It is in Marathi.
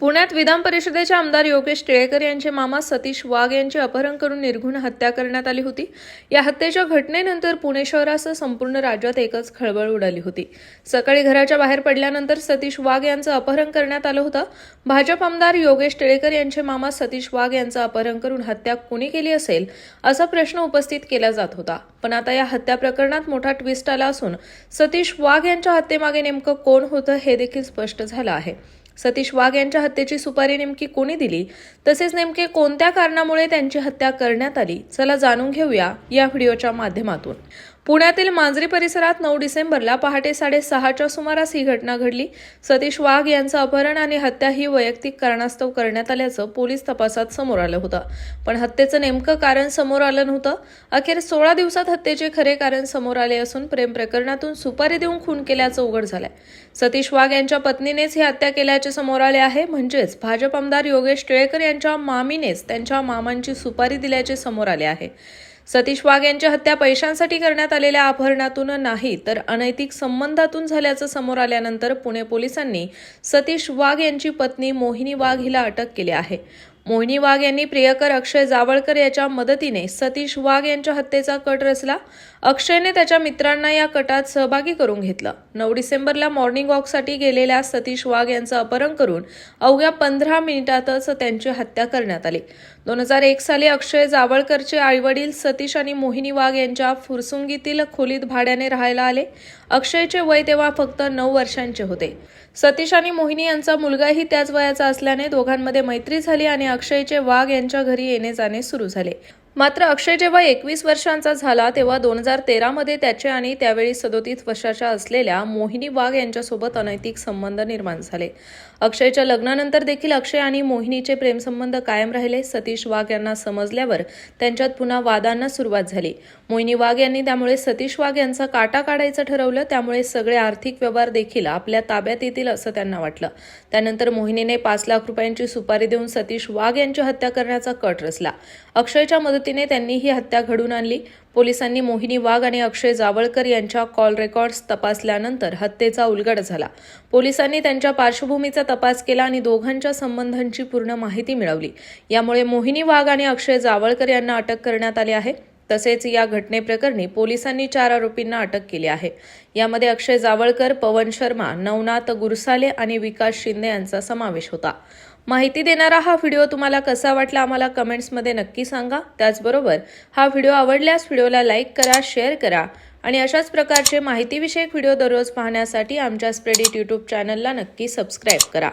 पुण्यात विधान परिषदेचे आमदार योगेश टिळेकर यांचे मामा सतीश वाघ यांचे अपहरण करून निर्घुण हत्या करण्यात आली होती. या हत्येच्या घटनेनंतर पुणे शहरासह संपूर्ण राज्यात एकच खळबळ उडाली होती. सकाळी घराच्या बाहेर पडल्यानंतर सतीश वाघ यांचं अपहरण करण्यात आलं होतं. भाजप आमदार योगेश टिळेकर यांचे मामा सतीश वाघ यांचं अपहरण करून हत्या कुणी केली असेल असा प्रश्न उपस्थित केला जात होता. पण आता या हत्या प्रकरणात मोठा ट्विस्ट आला असून सतीश वाघ यांच्या हत्येमागे नेमकं कोण होतं हे देखील स्पष्ट झालं आहे. सतीश वाघ यांच्या हत्येची सुपारी नेमकी कोणी दिली? तसेच नेमके कोणत्या कारणामुळे त्यांची हत्या करण्यात आली? चला जाणून घेऊया या व्हिडिओच्या माध्यमातून. पुण्यातील मांजरी परिसरात नऊ डिसेंबरला पहाटे साडेसहाच्या सुमारास ही घटना घडली. सतीश वाघ यांचं अपहरण आणि हत्या ही वैयक्तिक कारणास्तव करण्यात आल्याचं पोलीस तपासात समोर आलं होतं. पण हत्येचं नेमकं कारण समोर आलं नव्हतं. अखेर सोळा दिवसात हत्येचे खरे कारण समोर आले असून प्रेम प्रकरणातून सुपारी देऊन खून केल्याचं उघड झालंय. सतीश वाघ यांच्या पत्नीनेच ही हत्या केल्याचे समोर आले आहे. म्हणजेच भाजप आमदार योगेश टिळेकर यांच्या मामीनेच त्यांच्या मामांची सुपारी दिल्याचे समोर आले आहे. सतीश वाघ यांची हत्या पैशांसाठी करण्यात आलेल्या अपहरणातून नाही तर अनैतिक संबंधातून झाल्याचं समोर आल्यानंतर पुणे पोलिसांनी सतीश वाघ यांची पत्नी मोहिनी वाघ हिला अटक केली आहे. मोहिनी वाघ यांनी प्रियकर अक्षय जावळकर याच्या मदतीने सतीश वाघ यांच्या हत्येचा कट रचला. अक्षयने त्याच्या मित्रांना या कटात सहभागी करून घेतलं. नऊ डिसेंबरला मॉर्निंग वॉकसाठी गेलेल्या सतीश वाघ यांचं अपहरण करून अवघ्या पंधरा मिनिटातच त्यांची हत्या करण्यात आली. दोन हजार एक साली अक्षय जावळकरचे आईवडील सतीश आणि मोहिनी वाघ यांच्या फुरसुंगीतील खोलीत भाड्याने राहायला आले. अक्षयचे वय तेव्हा फक्त नऊ वर्षांचे होते. सतीश आणि मोहिनी यांचा मुलगाही त्याच वयाचा असल्याने दोघांमध्ये मैत्री झाली आणि अक्षयचे वाघ यांच्या घरी येणे जाणे सुरू झाले. मात्र अक्षय जेव्हा एकवीस वर्षांचा झाला तेव्हा दोन हजार तेरामध्ये त्याचे आणि त्यावेळी सदोतीस वर्षाच्या असलेल्या मोहिनी वाघ यांच्यासोबत अनैतिक संबंध निर्माण झाले. अक्षयच्या लग्नानंतर देखील अक्षय आणि मोहिनीचे प्रेमसंबंध कायम राहिले. सतीश वाघ यांना समजल्यावर त्यांच्यात पुन्हा वादांना सुरुवात झाली. मोहिनी वाघ यांनी त्यामुळे सतीश वाघ यांचा काटा काढायचं ठरवलं. त्यामुळे सगळे आर्थिक व्यवहार देखील आपल्या ताब्यात येतील असं त्यांना वाटलं. त्यानंतर मोहिनीने पाच लाख रुपयांची सुपारी देऊन सतीश वाघ यांची हत्या करण्याचा कट रचला. अक्षयच्या मदत मदतीने त्यांनी ही हत्या घडून आणली. पोलिसांनी मोहिनी वाघ आणि अक्षय जावळकर यांच्या कॉल रेकॉर्ड्स तपासल्यानंतर हत्येचा उलगड झाला. पोलिसांनी त्यांच्या पार्श्वभूमीचा तपास केला आणि दोघांच्या संबंधांची पूर्ण माहिती मिळवली. यामुळे मोहिनी वाघ आणि अक्षय जावळकर यांना अटक करण्यात आली आहे. तसेच या घटनेप्रकरणी पोलिसांनी चार आरोपींना अटक केली आहे. यामध्ये अक्षय जावळकर पवन शर्मा नवनाथ गुरसाले आणि विकास शिंदे यांचा समावेश होता. माहिती देणारा हा व्हिडिओ तुम्हाला कसा वाटला आम्हाला कमेंट्समध्ये नक्की सांगा. त्याचबरोबर हा व्हिडिओ आवडल्यास व्हिडिओला लाईक करा शेअर करा आणि अशाच प्रकारचे माहितीविषयक व्हिडिओ दररोज पाहण्यासाठी आमच्या स्प्रेडिट यूट्यूब चॅनलला नक्की सबस्क्राईब करा.